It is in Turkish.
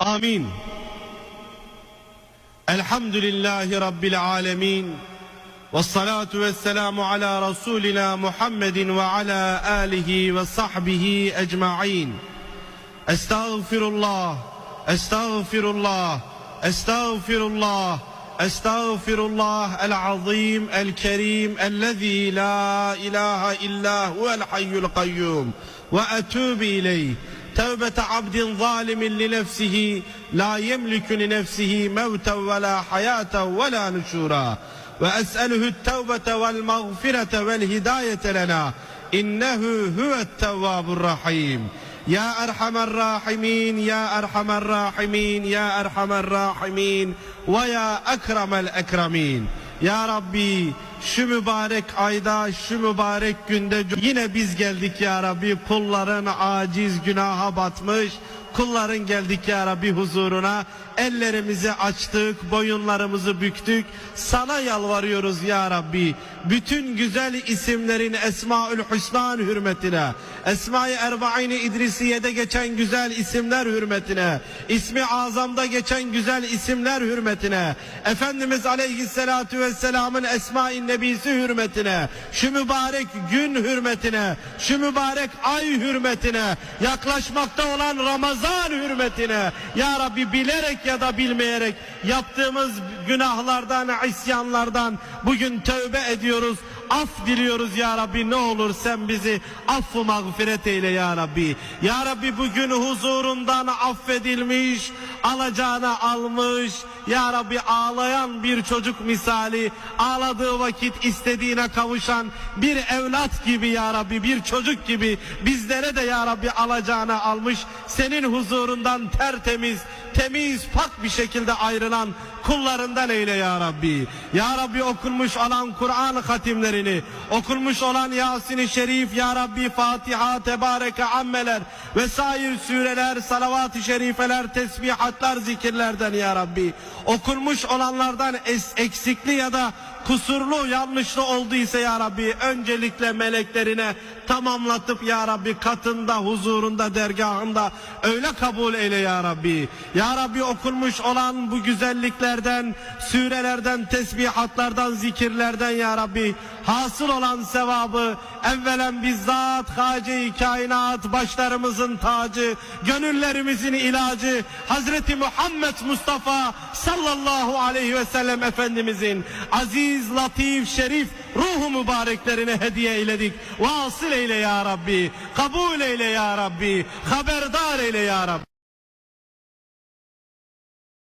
آمين. الحمد لله رب العالمين والصلاة والسلام على رسولنا محمد وعلى آله وصحبه أجمعين. أستغفر الله أستغفر الله أستغفر الله أستغفر الله العظيم الكريم الذي لا إله إلا هو الحي القيوم وأتوب إليه. توبة عبد ظالم لنفسه لا يملك لنفسه موتا ولا حياة ولا نشورا. وأسأله التوبة والمغفرة والهداية لنا إنه هو التواب الرحيم. يا أرحم الراحمين يا أرحم الراحمين يا أرحم الراحمين ويا أكرم الأكرمين. Ya Rabbi şu mübarek ayda şu mübarek günde yine biz geldik ya Rabbi. Kulların aciz günaha batmış. Kulların geldik ya Rabbi huzuruna. Ellerimizi açtık boyunlarımızı büktük. Sana yalvarıyoruz ya Rabbi. Bütün güzel isimlerin Esmaül Hüsnan hürmetine Esma-i Erbain-i İdrisiye'de geçen güzel isimler hürmetine ismi azamda geçen güzel isimler hürmetine Efendimiz Aleyhisselatü Vesselam'ın Esma-i Nebisi hürmetine şu mübarek gün hürmetine şu mübarek ay hürmetine yaklaşmakta olan Ramazan hürmetine Ya Rabbi bilerek ya da bilmeyerek yaptığımız günahlardan isyanlardan bugün tövbe ediyoruz af diliyoruz ya Rabbi ne olur sen bizi affı mağfiret eyle ya Rabbi. Ya Rabbi bugün huzurundan affedilmiş, alacağını almış, ya Rabbi ağlayan bir çocuk misali, ağladığı vakit istediğine kavuşan bir evlat gibi ya Rabbi, bir çocuk gibi bizlere de ya Rabbi alacağını almış, senin huzurundan tertemiz, temiz, pak bir şekilde ayrılan kullarından eyle ya Rabbi. Ya Rabbi okunmuş olan Kur'an hatimlerini, okunmuş olan Yasin-i Şerif, Ya Rabbi Fatiha, Tebareke, Ammeler vesaire süreler, salavat-ı şerifeler, tesbihatlar, zikirlerden ya Rabbi. Okunmuş olanlardan eksikli ya da kusurlu, yanlışlı olduysa ya Rabbi öncelikle meleklerine tamamlatıp ya Rabbi katında, huzurunda, dergahında öyle kabul eyle ya Rabbi. Ya Rabbi okunmuş olan bu güzelliklerden, sürelerden, tesbihatlardan, zikirlerden ya Rabbi hasıl olan sevabı evvelen bizzat Hace-i Kainat başlarımızın tacı, gönüllerimizin ilacı Hazreti Muhammed Mustafa sallallahu aleyhi ve sellem Efendimizin aziz, latif, şerif ruhu mübareklerine hediye eyledik. Vasıl eyle ya Rabbi, kabul eyle ya Rabbi, haberdar eyle ya Rabbi.